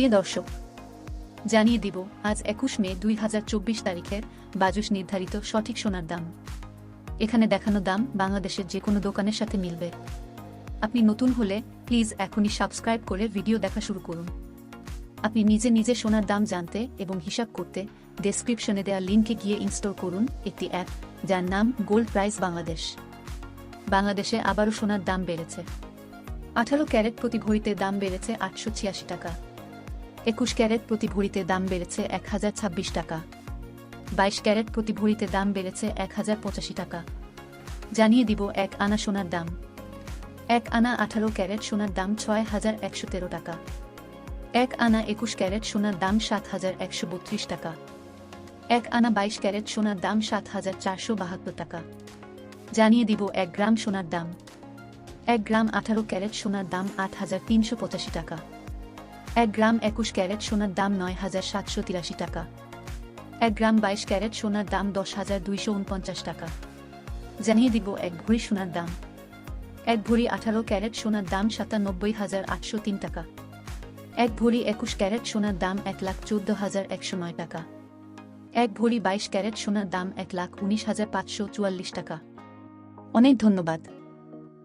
প্রিয় দর্শক, জানিয়ে দিব, আজ একুশ মে দুই হাজার চব্বিশ তারিখের বাজুস নির্ধারিত সঠিক সোনার দাম। এখানে দেখানো দাম বাংলাদেশের যে কোনো দোকানের সাথে মিলবে। আপনি নতুন হলে প্লিজ এখনই সাবস্ক্রাইব করে ভিডিও দেখা শুরু করুন। আপনি নিজে নিজে সোনার দাম জানতে এবং হিসাব করতে ডেসক্রিপশনে দেওয়া লিঙ্কে গিয়ে ইনস্টল করুন একটি অ্যাপ যার নাম গোল্ড প্রাইস বাংলাদেশ বাংলাদেশে আবারও সোনার দাম বেড়েছে। আঠারো ক্যারেট প্রতি ভরিতে দাম বেড়েছে আটশো ছিয়াশি টাকা। একুশ ক্যারেট প্রতি ভরিতে দাম বেড়েছে এক হাজার ছাব্বিশ টাকা। বাইশ ক্যারেট প্রতি ভরিতে দাম বেড়েছে এক হাজার পঁচাশি টাকা। জানিয়ে দিব এক আনা সোনার দাম। এক আনা আঠারো ক্যারেট সোনার দাম ছয় হাজার একশো তেরো টাকা। এক আনা একুশ ক্যারেট সোনার দাম সাত হাজার একশো বত্রিশ টাকা। এক আনা বাইশ ক্যারেট সোনার দাম সাত হাজার চারশো বাহাত্তর টাকা। জানিয়ে দিব এক গ্রাম সোনার দাম। এক গ্রাম আঠারো ক্যারেট সোনার দাম আট হাজার তিনশো পঁচাশি টাকা। এক গ্রাম একুশ ক্যারেট সোনার দাম নয় হাজার সাতশো তিরাশি টাকা। এক গ্রাম বাইশ ক্যারেট সোনার দাম দশ হাজার দুইশো উনপঞ্চাশ টাকা। জানিয়ে দিব এক ভরি সোনার দাম। এক ভরি আঠারো ক্যারেট সোনার দাম সাতানব্বই হাজার আটশো তিন টাকা। এক ভরি একুশ ক্যারেট সোনার দাম এক লাখ চোদ্দ হাজার একশো নয় টাকা। এক ভরি বাইশ ক্যারেট সোনার দাম এক লাখ উনিশ হাজার পাঁচশো চুয়াল্লিশ টাকা। অনেক ধন্যবাদ।